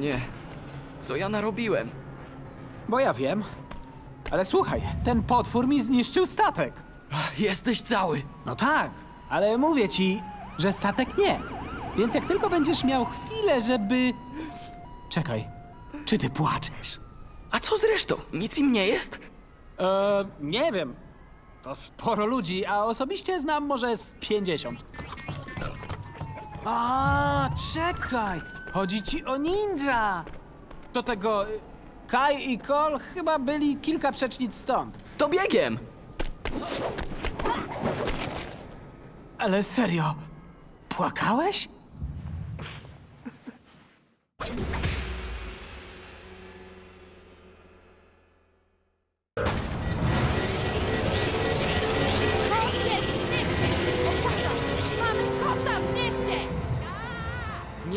O nie, co ja narobiłem? Bo ja wiem. Ale słuchaj, ten potwór mi zniszczył statek. Jesteś cały! No tak, ale mówię ci, że statek nie. Więc jak tylko będziesz miał chwilę, żeby. Czekaj, czy ty płaczesz? A co z resztą? Nic im nie jest? Eee, nie wiem. To sporo ludzi, a osobiście znam może z 50. A, czekaj! Chodzi ci o ninja! Do tego y, Kai i Kol chyba byli kilka przecznic stąd. To biegiem! Ale serio, płakałeś?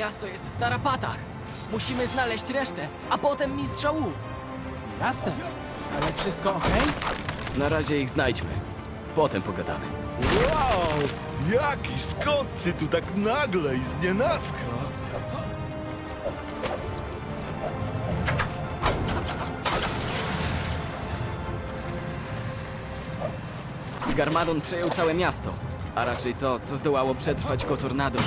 Miasto jest w tarapatach. Musimy znaleźć resztę, a potem mistrza Wu. Jasne. Ale wszystko okej? Na razie ich znajdźmy. Potem pogadamy. Wow! Jaki skąd ty tu tak nagle i znienacka? Garmadon przejął całe miasto, a raczej to, co zdołało przetrwać go tornado.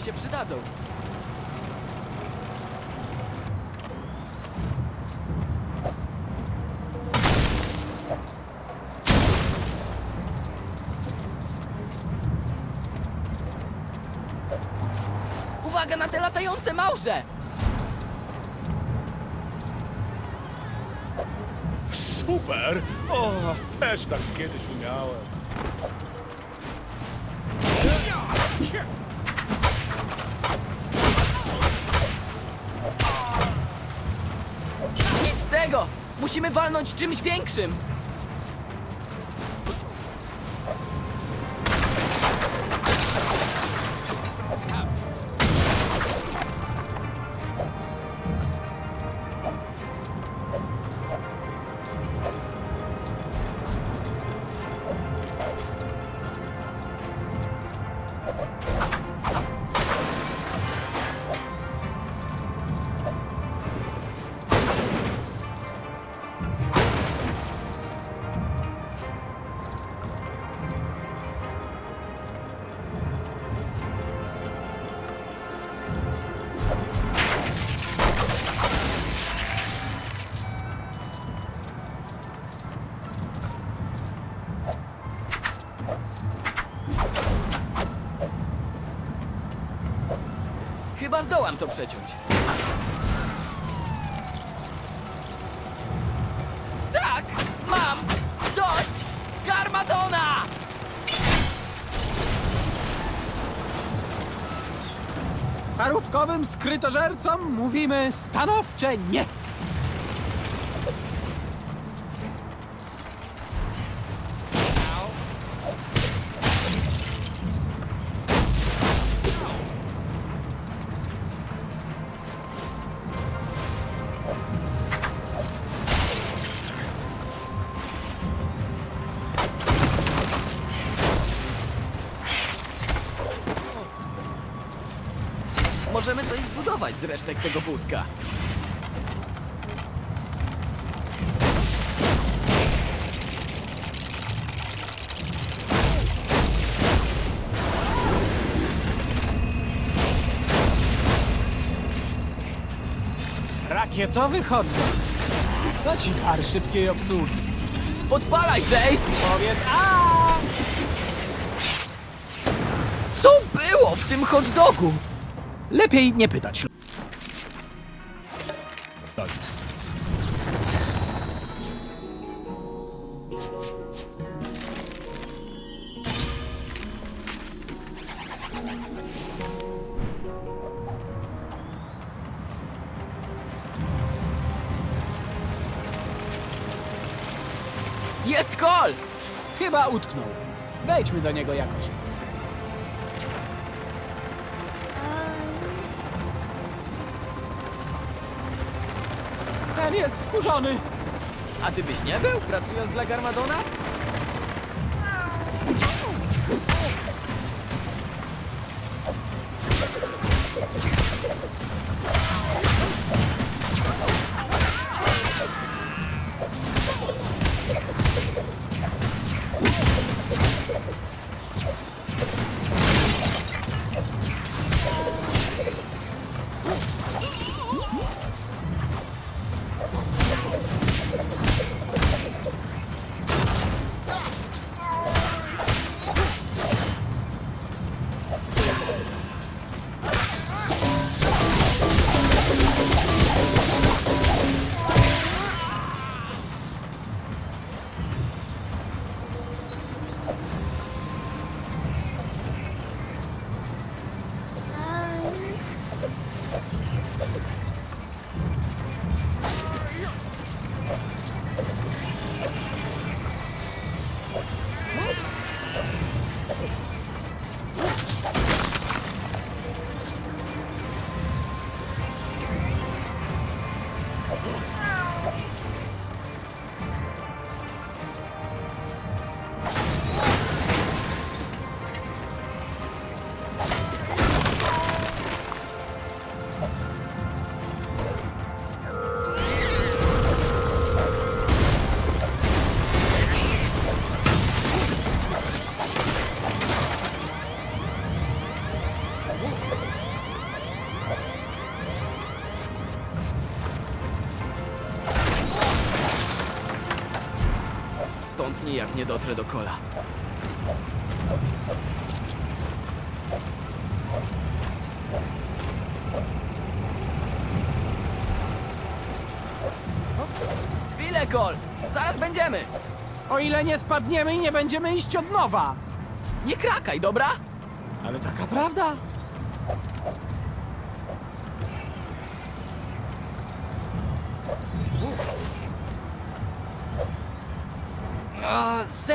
Części się przydadzą. Uwaga na te latające małże! Super! O, też tak kiedyś umiałem. Musimy walnąć czymś większym! Zdołam to przeciąć. Tak! Mam! Dość! Garmadona! Parówkowym skrytożercom mówimy stanowcze nie! Możemy coś zbudować z resztek tego wózka. Rakietowy hotdog. To ci dar szybkiej obsługi. Podpalaj, Jay! Powiedz a! Co było w tym hot dogu? Lepiej nie pytać. Tak. Jest kol! Chyba utknął. Wejdźmy do niego jakoś. Jest wkurzony. A ty byś nie był, pracując dla Garmadona? Stąd nijak nie dotrę do Kola. Chwilę, Kol! Zaraz będziemy! O ile nie spadniemy i nie będziemy iść od nowa. Nie krakaj, dobra? Ale taka prawda.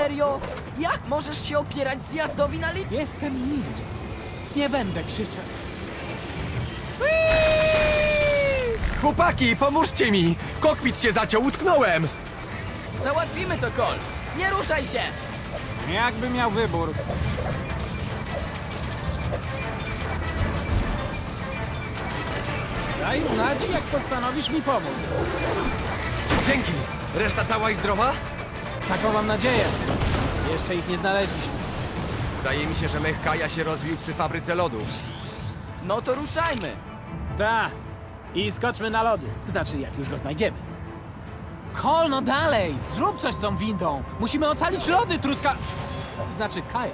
Serio? Jak możesz się opierać zjazdowi na lip? Jestem ninja. Nie będę krzyczeć. Chłopaki, pomóżcie mi! Kokpit się zaciął, utknąłem! Załatwimy to, Kol! Nie ruszaj się! Jakby miał wybór. Daj znać, jak postanowisz mi pomóc. Dzięki! Reszta cała i zdrowa? Taką mam nadzieję. Jeszcze ich nie znaleźliśmy. Zdaje mi się, że mech Kaja się rozbił przy fabryce lodów. No to ruszajmy! Ta. I skoczmy na lody. Znaczy, jak już go znajdziemy. Kol, no dalej! Zrób coś z tą windą! Musimy ocalić lody, truska... Znaczy, Kaja.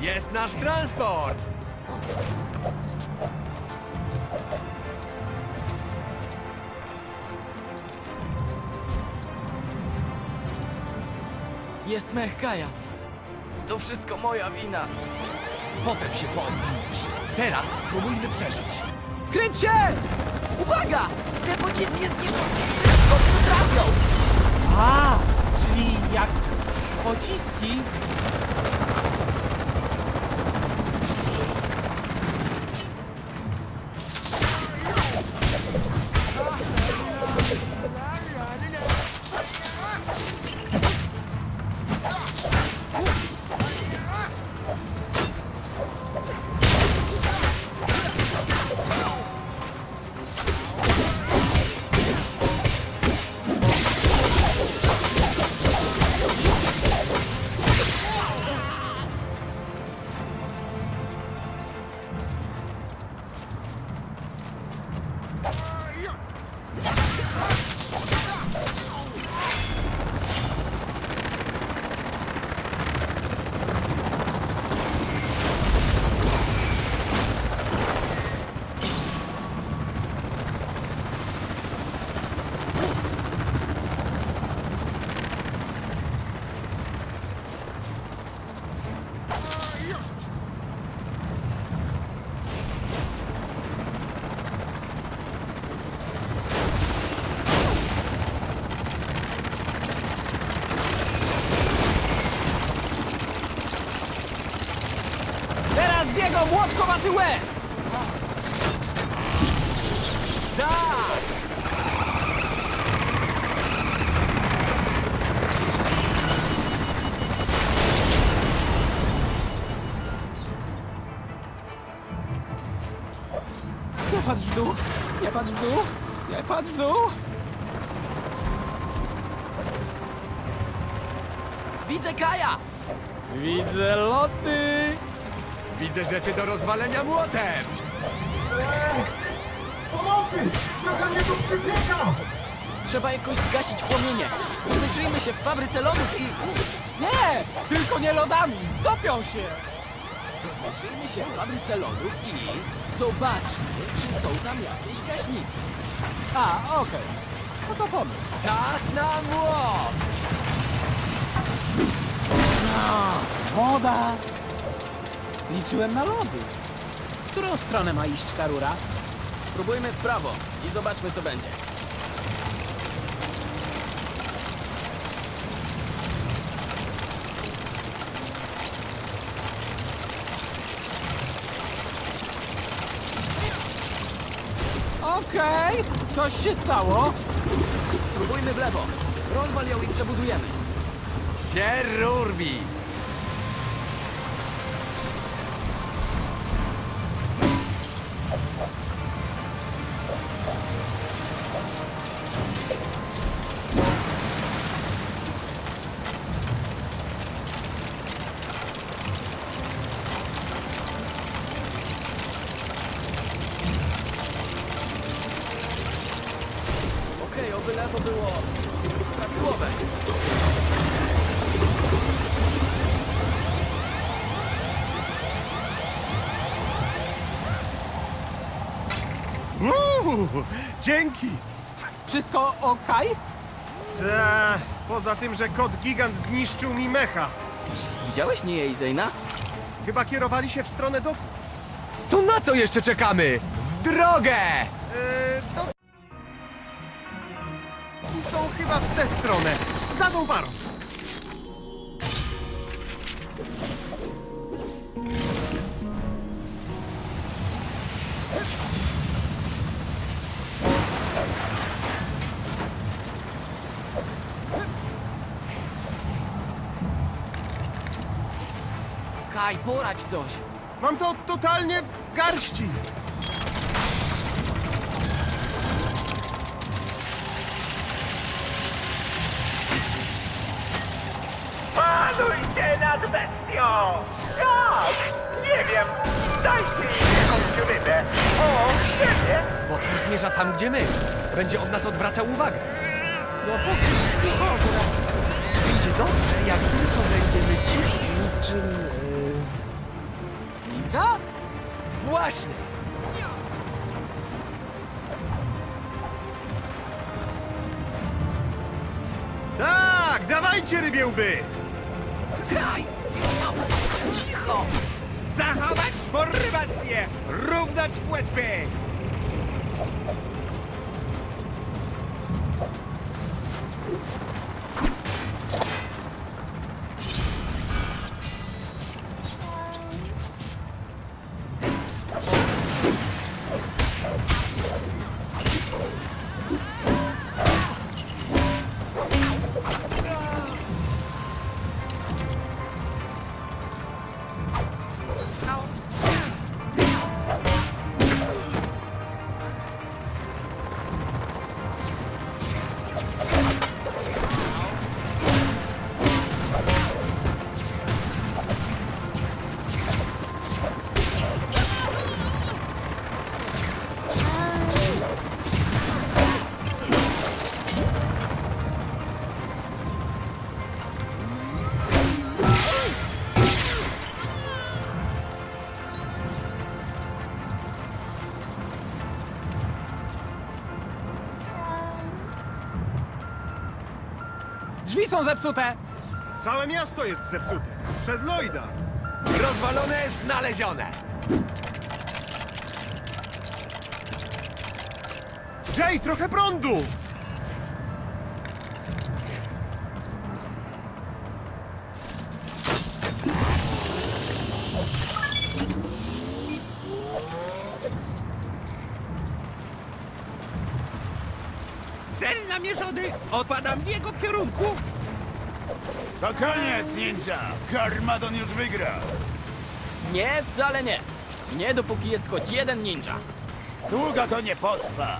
Jest nasz transport! Jest mech Kaja. To wszystko moja wina. Potem się poodwiniesz. Teraz spróbujmy przeżyć. Kryć się! Uwaga! Te pociski zniszczą wszystko, w co trafią! A, czyli jak pociski. Niego młotkowaty łeb! Tak! Nie patrz w dół! Nie patrz w dół! Nie patrz w dół! Widzę Kaja! Widzę loty! Widzę rzeczy do rozwalenia młotem! Trzeba jakoś zgasić płomienie. Rozejrzyjmy się w fabryce lodów i... Nie! Tylko nie lodami! Stopią się! Rozejrzyjmy się w fabryce lodów i... Zobaczmy, czy są tam jakieś gaśnice. A, okej. No to pomysł. Czas na młot! Woda! Liczyłem na lody. W którą stronę ma iść ta rura? Spróbujmy w prawo i zobaczmy, co będzie. Okej, coś się stało. Spróbujmy w lewo. Rozwal ją i przebudujemy. Się rurbi! Oby lewo było... prawidłowe. Uuu, dzięki! Wszystko okej? Ta, poza tym, że kot gigant zniszczył mi mecha. Widziałeś nie jej, Zejna? Chyba kierowali się w stronę doku. To na co jeszcze czekamy? W drogę! Eee, do... Są chyba w tę stronę. Za tą parą. Kaj, porać coś. Mam to totalnie w garści. Panujcie nad bestią! Tak! Nie wiem! Dajcie jej jakąś rybę! O, świetnie! Potwór zmierza tam, gdzie my. Będzie od nas odwracał uwagę. No póki dobra. Będzie dobrze, jak tylko będziemy cichi niczym... Ninja? Właśnie! Tak, dawajcie rybiełby! Kaj! Cicho! Zachować formację! Równać płetwy! Drzwi są zepsute. Całe miasto jest zepsute. Przez Lloyda. Rozwalone, znalezione! Jay, trochę prądu! lody, opadam w jego kierunku. To koniec, ninja! Karmadon już wygrał! Nie, wcale nie. Nie dopóki jest choć jeden ninja. Długo to nie potrwa!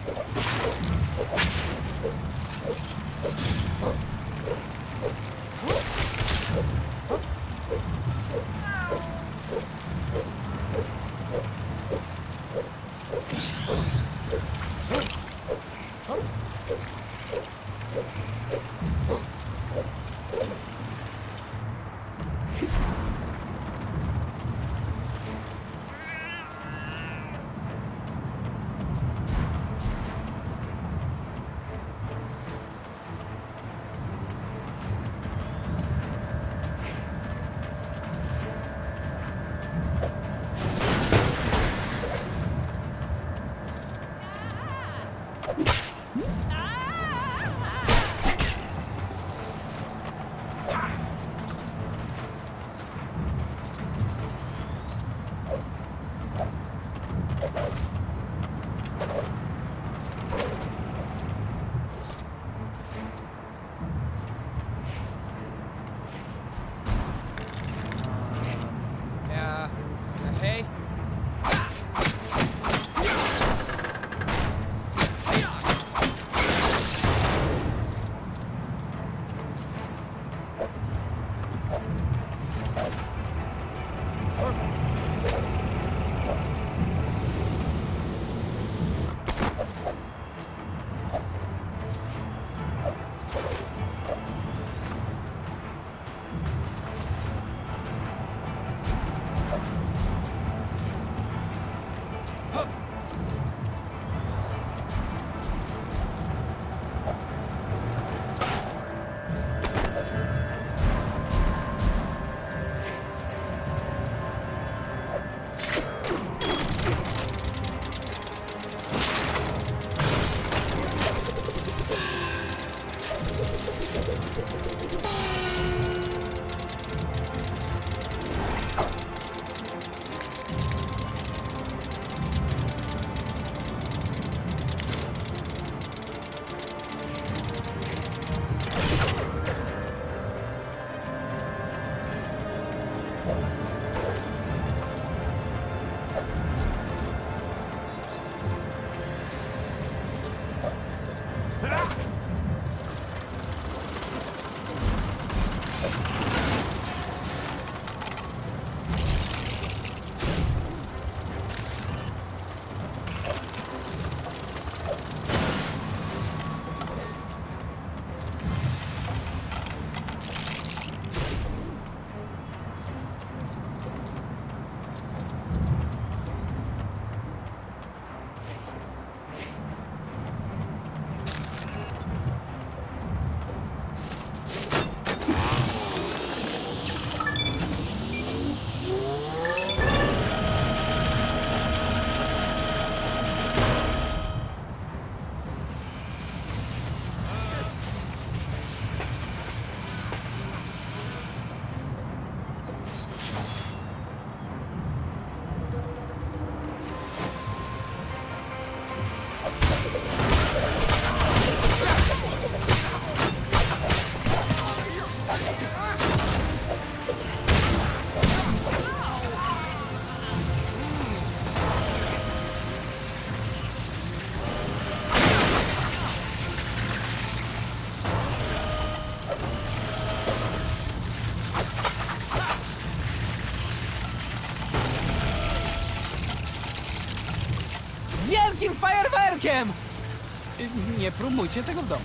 Y, Nie próbujcie tego w domu.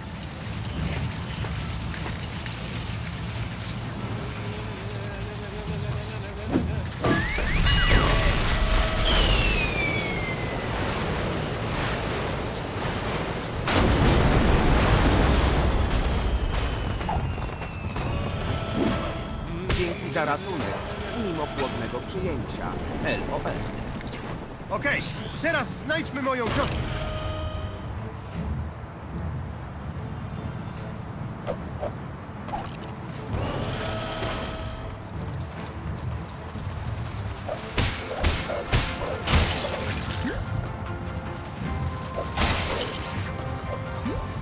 Dzięki za ratunek, mimo płodnego przyjęcia. LOL. Okej, teraz znajdźmy moją siostrę.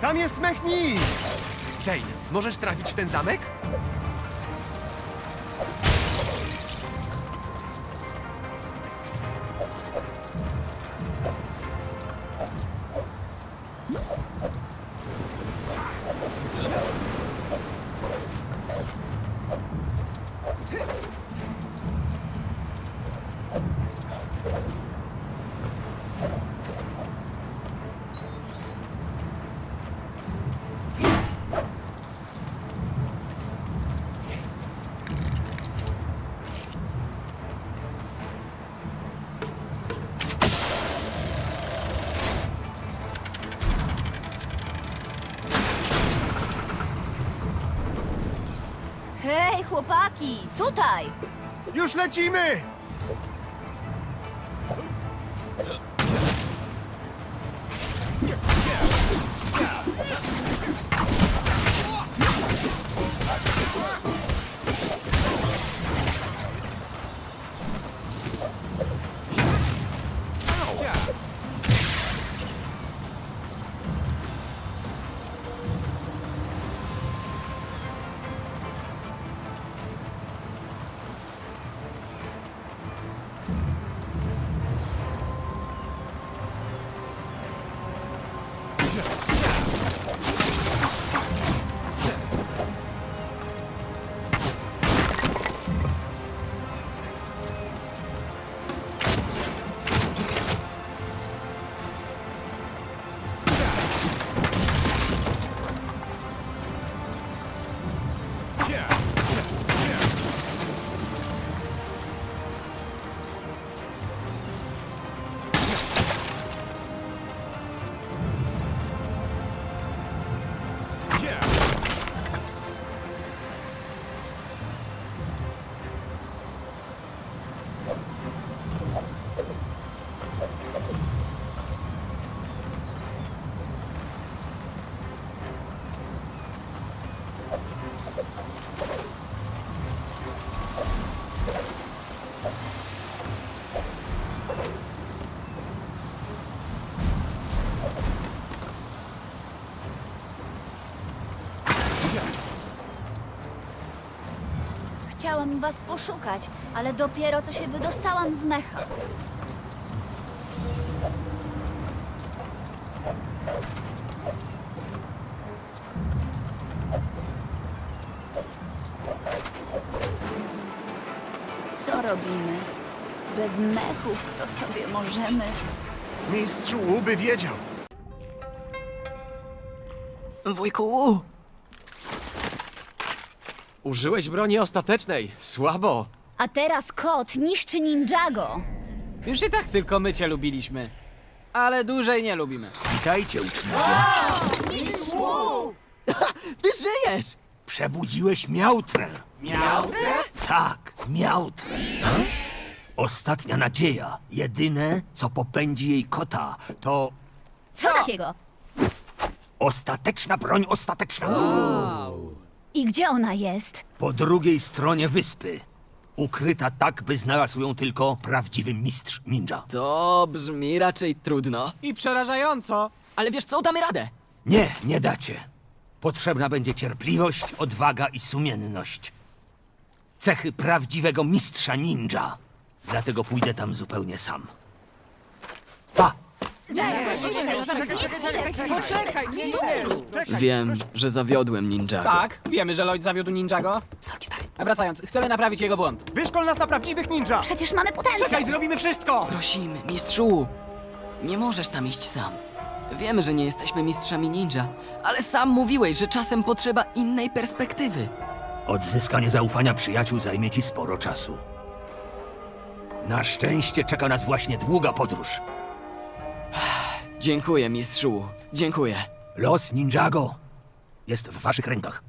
Tam jest mechnik! Zane, możesz trafić w ten zamek? Już lecimy! Poszukać, ale dopiero co się wydostałam z mecha. Co robimy? Bez mechów to sobie możemy. Mistrzu Łuby wiedział. Wujku! Użyłeś broni ostatecznej. Słabo. A teraz kot niszczy Ninjago. Już i tak tylko my cię lubiliśmy. Ale dłużej nie lubimy. Witajcie, uczniowie. Ty żyjesz! Przebudziłeś miautrę. Miautrę? Tak, miautrę. Ostatnia nadzieja, jedyne, co popędzi jej kota, to Co takiego? ostateczna broń ostateczna. I gdzie ona jest? Po drugiej stronie wyspy. Ukryta tak, by znalazł ją tylko prawdziwy mistrz ninja. To brzmi raczej trudno. I przerażająco. Ale wiesz co, damy radę. Nie, nie dacie. Potrzebna będzie cierpliwość, odwaga i sumienność. Cechy prawdziwego mistrza ninja. Dlatego pójdę tam zupełnie sam. Pa! Wiem, że zawiodłem ninja. Tak, wiemy, że Lloyd zawiódł Ninjago. Sorry, stary. A wracając, chcemy naprawić jego błąd. Wyszkol nas na prawdziwych ninja! Przecież mamy potencjał. Czekaj, zrobimy wszystko! Prosimy, mistrzu. Nie możesz tam iść sam. Wiemy, że nie jesteśmy mistrzami ninja, ale sam mówiłeś, że czasem potrzeba innej perspektywy. Odzyskanie zaufania przyjaciół zajmie ci sporo czasu. Na szczęście czeka nas właśnie długa podróż. Dziękuję, mistrzu. Dziękuję. Los Ninjago jest w waszych rękach.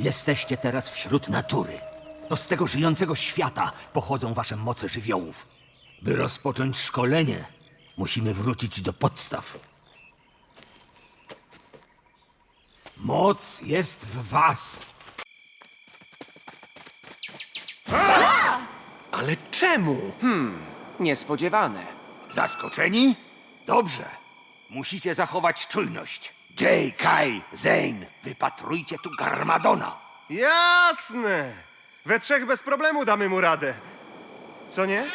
Jesteście teraz wśród natury. To z tego żyjącego świata pochodzą wasze moce żywiołów. By rozpocząć szkolenie, musimy wrócić do podstaw. Moc jest w was. Ale czemu? Niespodziewane. Zaskoczeni? Dobrze. Musicie zachować czujność. Jay, Kai, Zane, wypatrujcie tu Garmadona. Jasne! We trzech bez problemu damy mu radę. Co nie?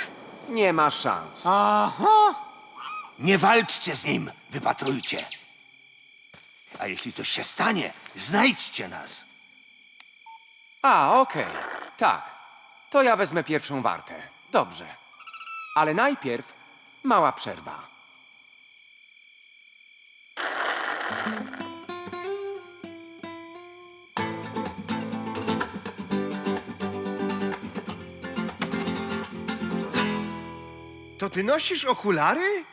Nie ma szans. Aha! Nie walczcie z nim, wypatrujcie. A jeśli coś się stanie, znajdźcie nas. A, okej. Tak. To ja wezmę pierwszą wartę. Dobrze. Ale najpierw mała przerwa. To ty nosisz okulary?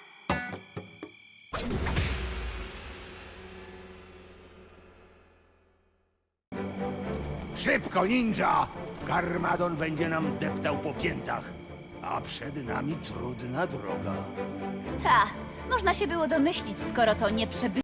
Szybko, ninja! Garmadon będzie nam deptał po piętach, a przed nami trudna droga. Ta, można się było domyślić, skoro to nie przebywa.